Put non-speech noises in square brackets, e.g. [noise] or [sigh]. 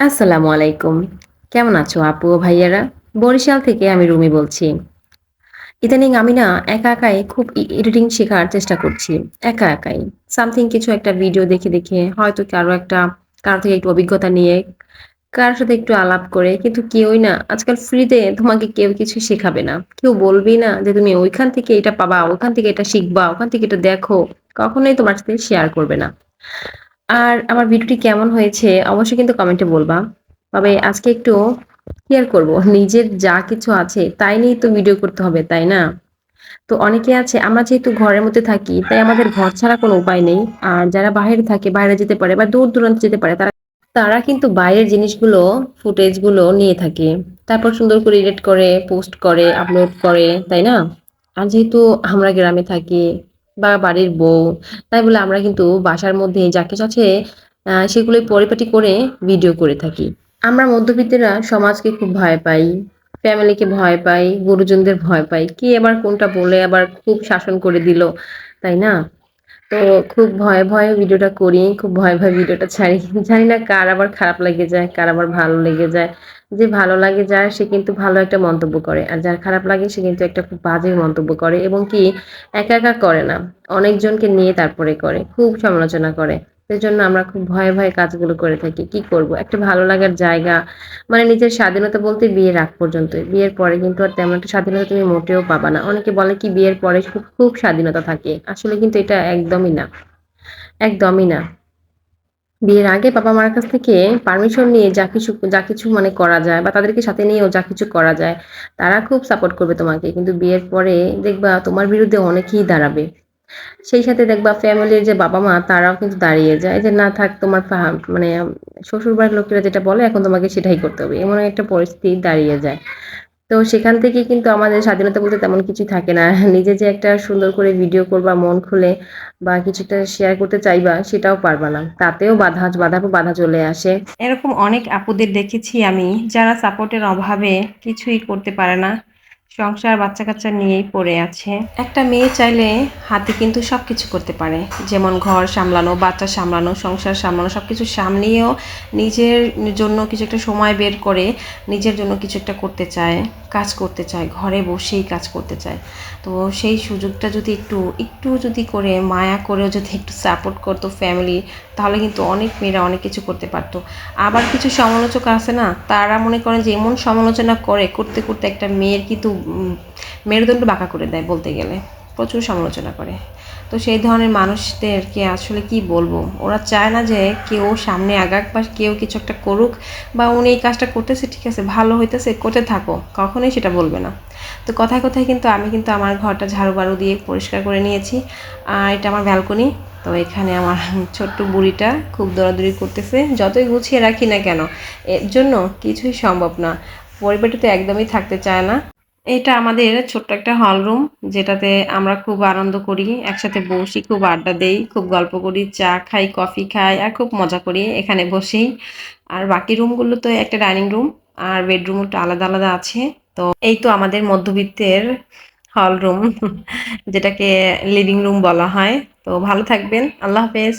আসসালামু আলাইকুম। কেমন আছো আপু ও ভাইয়ারা? বরিশাল থেকে আমি রুমি বলছি। ইদানিং আমি না একা একাই খুব এডিটিং শেখার চেষ্টা করছি। একা একাই। সামথিং কিছু একটা ভিডিও দেখে, দেখে হয়তো কারও একটা কারও থেকে একটু অভিজ্ঞতা নিয়ে, কারও সাথে একটু আলাপ করে কিন্তু কেউই না আজকাল ফ্রিতে তোমাকে কেউ কিছু শেখাবে না। কেউ বলবেই না যে তুমি ওইখান থেকে এটা পাবা, ওখান থেকে এটা শিখবা, ওখান থেকে এটা দেখো। কখনোই তোমার সাথে শেয়ার করবে না। আর আমার ভিডিওটি কেমন হয়েছে অবশ্যই কিন্তু কমেন্টে বলবা। তবে আজকে একটু শেয়ার করব। নিজের যা কিছু আছে তাই নিয়েই তো ভিডিও করতে হবে, তাই না? তো অনেকে আছে আমরা যেহেতু ঘরের মধ্যে থাকি তাই আমাদের ঘর ছাড়া কোনো উপায় নেই। আর যারা বাইরে থাকে বাইরে যেতে পারে বা দূর-দূরান্তে যেতে পারে তারা তারা কিন্তু বাইরের জিনিসগুলো ফুটেজগুলো নিয়ে থাকে। তারপর সুন্দর করে এডিট করে, পোস্ট করে, আপলোড করে, তাই না? আর যেহেতু আমরা গ্রামে থাকি বা বাড়ির বউ, তাই বলে আমরা কিন্তু বাসার মধ্যে যা কিছু আছে সেগুলোই পরিপাটি করে ভিডিও করে থাকি। আমরা মধ্যবিত্তরা সমাজকে খুব ভয় পাই, ফ্যামিলিকে ভয় পাই, গুরুজনদের ভয় পাই। কে আবার কোনটা বলে আবার খুব শাসন করে দিল, তাই না? তো খুব ভয়ে, ভয়ে ভিডিওটা করি। খুব ভয়ে, ভয়ে ভিডিওটা ছাড়ি। জানি না কার আবার খারাপ লেগে যায়, কার আবার ভালো লেগে যায়। যে ভালো লাগে যার সে কিন্তু ভালো একটা মন্তব্য করে। আর যার খারাপ লাগে সে কিন্তু একটা খুব বাজে মন্তব্য করে এবং কি একা, একা করে না। অনেকজনকে নিয়ে তারপরে করে। খুব সমালোচনা করে। সেজন্য আমরা খুব ভয়ে, ভয়ে কাজগুলো করে থাকি। কি করব? একটা ভালো লাগার জায়গা মানে নিজের স্বাধীনতা বলতে বিয়ের আগ পর্যন্ত বিয়ের পরে কিন্তু আর তেমন একটা স্বাধীনতা তুমি মোটেও পাবা না। অনেকে বলে কি বিয়ের পরে খুব, খুব স্বাধীনতা থাকে। আসলে কিন্তু এটা একদমই না। একদমই না। বিয়ের আগে বাবা-মার কাছ থেকে পারমিশন নিয়ে যা কিছু যা কিছু মানে করা যায় বা তাদেরকে সাথে নিয়েও যা কিছু করা যায়, তারা খুব সাপোর্ট করবে তোমাকে। কিন্তু বিয়ের পরে দেখবা তোমার বিরুদ্ধে অনেকেই দাঁড়াবে। সেই সাথে দেখবা ফ্যামিলির যে বাবা-মা তারাও কিন্তু দাঁড়িয়ে যায় যে, "না থাক তোমার মানে শ্বশুরবাড়ির লোকেরা যেটা বলে এখন তোমাকে সেটাই করতে হবে।" এমন একটা পরিস্থিতি দাঁড়িয়ে যায়। তো সেখান থেকে কিন্তু আমাদের স্বাধীনতা বলতে তেমন কিছু থাকে না। [laughs] নিজে যে একটা সুন্দর করে ভিডিও করবা মন খুলে বা কিছু একটা শেয়ার করতে চাইবা সেটাও পারবা না। তাতেও বাধা পর বাধা চলে আসে। এরকম অনেক আপুদের দেখেছি আমি যারা সাপোর্টের অভাবে কিছুই করতে পারে না। সংসার বাচ্চা-কাচ্চা নিয়েই পড়ে আছে। একটা মেয়ে চাইলে হাতে কিন্তু সব কিছু করতে পারে। যেমন ঘর সামলানো, বাচ্চা সামলানো, সংসার সামলানো সব কিছু সামলিয়েও নিজের জন্য কিছু একটা সময় বের করে নিজের জন্য কিছু একটা করতে চায়, কাজ করতে চায়, ঘরে বসেই কাজ করতে চায়। তো সেই সুযোগটা যদি একটু, একটু যদি করে মায়া করেও যদি একটু সাপোর্ট করতো ফ্যামিলি তাহলে কিন্তু অনেক মেয়েরা অনেক কিছু করতে পারতো। আবার কিছু সমালোচক আছে না তারা মনে করেন যে এমন সমালোচনা করে করতে, করতে একটা মেয়ের কিন্তু মেরুদণ্ড বাঁকা করে দেয় বলতে গেলে। প্রচুর সমালোচনা করে। তো সেই ধরনের মানুষদেরকে আসলে কি বলব? ওরা চায় না যে কেউ সামনে আগাক বা কেউ কিছু একটা করুক বা উনি এই কাজটা করতেছে ঠিক আছে ভালো হইতেছে করতে থাকো। কখনোই সেটা বলবে না। তো কথায়, কথায় কিন্তু আমি কিন্তু আমার ঘরটা ঝাড়ু-বাড়ু দিয়ে পরিষ্কার করে নিয়েছি। আর এটা আমার ব্যালকনি। তো এখানে আমার [laughs] ছোট্ট বুড়িটা খুব দৌড়াদৌড়ি করতেছে। যতই গুছিয়ে রাখি না কেন এর জন্য কিছুই সম্ভব না। পরিবারটাতে একদমই থাকতে চায় না। এটা আমাদের ছোট্ট একটা হল রুম যেটাতে আমরা খুব আনন্দ করি। একসাথে বসি, খুব আড্ডা দেই, খুব গল্প করি, চা খাই, কফি খাই আর খুব মজা করি এখানে বসেই। আর বাকি রুমগুলো তো একটা ডাইনিং রুম আর বেডরুম একটু আলাদা, আলাদা আছে। তো এই তো আমাদের মধ্যবিত্তের হল রুম [laughs] যেটাকে লিভিং রুম বলা হয়। তো ভালো থাকবেন। আল্লাহ হাফেজ।